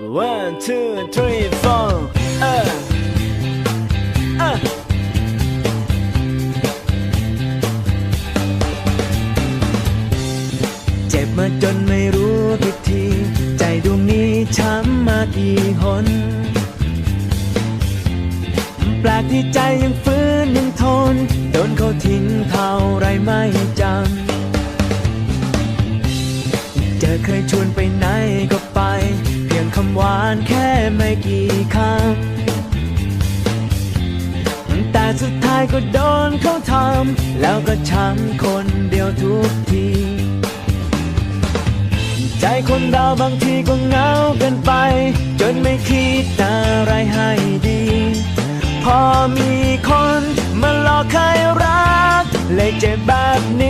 One, two, three, four. Uh. Uh. เจ็บมาจนไม่รู้พิธีใจดวงนี้ช้ำมากี่หนแปลกที่ใจยังฟื้นยังทนโดนเขาทิ้งเท่าไรไม่จำเจอเคยชวนไปไหนก็ ไม่กี่คำแต่สุดท้ายก็โดนเขาทำแล้วก็ช้ำคนเดียวทุกที ใจคนเราบางทีก็เหงาเกินไป จนไม่คิดอะไรให้ดี พอมีคนมาหลอกให้รัก เลยเจ็บแบบนี้